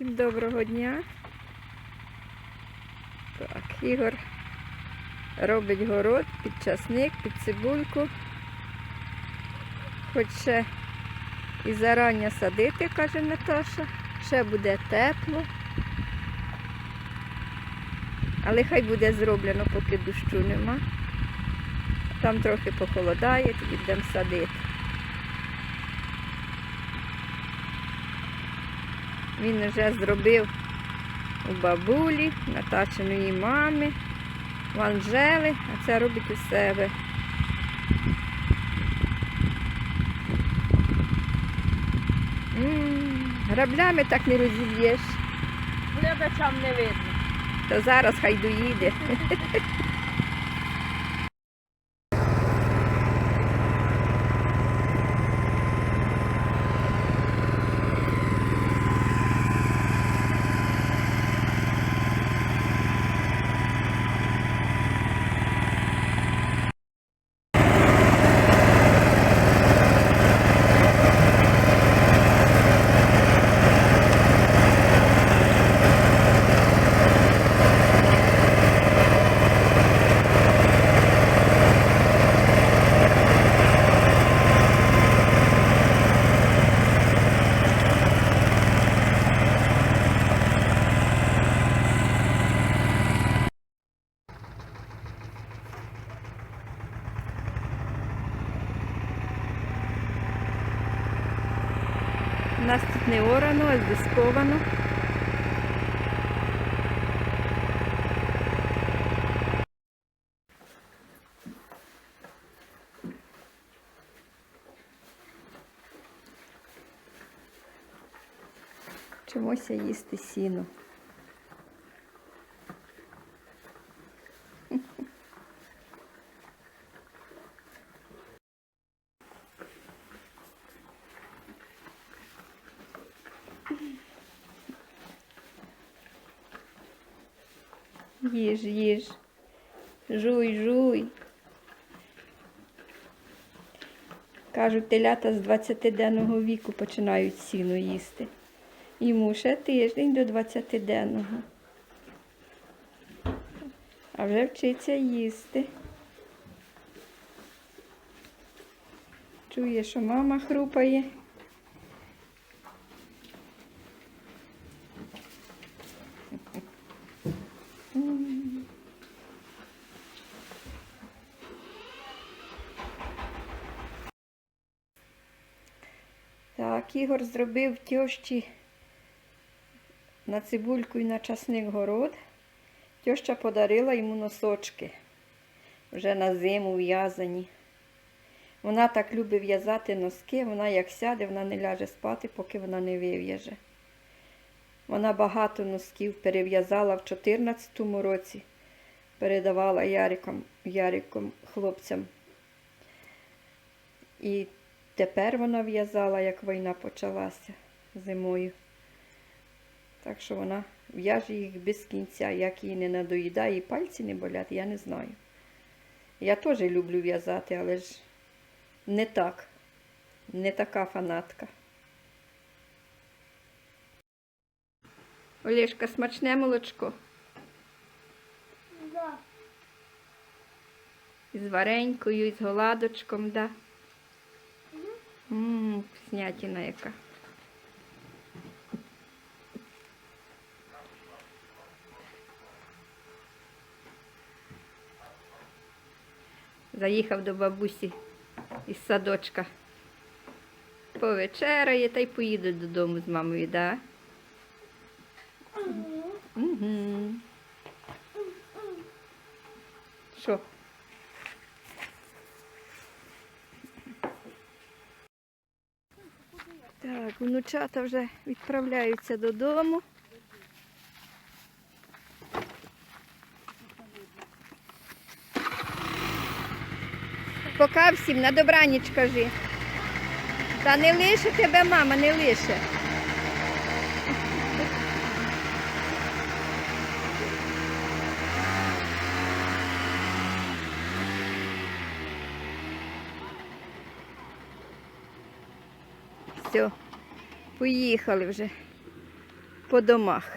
Всім доброго дня. Так, Ігор робить город під часник, під цибульку. Хоче і зарання садити, каже Наташа. Ще буде тепло. Але хай буде зроблено, поки дощу нема. Там трохи похолодає, тоді будемо садити. Він вже зробив у бабулі, Натачиної мами, в Анжели, а це робить у себе. М, Граблями так не розіб'єш, Глядачам не видно. то зараз хай доїде. нас тут не орано, а здисковано. Чомуся їсти сіно. Їж, їж. Жуй, жуй. Кажуть, телята з 20-денного віку починають сіно їсти. Йому ще тиждень до 20-денного. А вже вчиться їсти. Чує, що мама хрупає. Так, Ігор зробив тьощі на цибульку і на часник город. Тьоща подарила йому носочки вже на зиму в'язані. Вона так любить в'язати носки, вона як сяде, вона не ляже спати, поки вона не вив'яже. Вона багато носків перев'язала в 2014 році, передавала Яриком, Яриком хлопцям. І тепер вона в'язала, як війна почалася зимою. Так що вона в'яже їх без кінця, як її не надоїдає, і пальці не болять, я не знаю. Я теж люблю в'язати, але ж не так, не така фанатка. Олешка, смачне молочко. Да. Із варенькою, із голадочком, да. Ммм, вкуснятина яка. Заїхав до бабусі із садочка. Повечеряє та й поїде додому з мамою, да? Угу. Що? Так, внучата вже відправляються додому. Пока всім на добраніч кажи. Та не лише тебе, мама, не лише. Все, поїхали вже. по домах.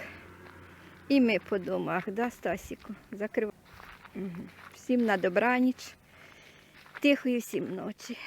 І ми по домах, да, Стасіку? Закриваємо. Всім на добраніч. Тихої всім ночі.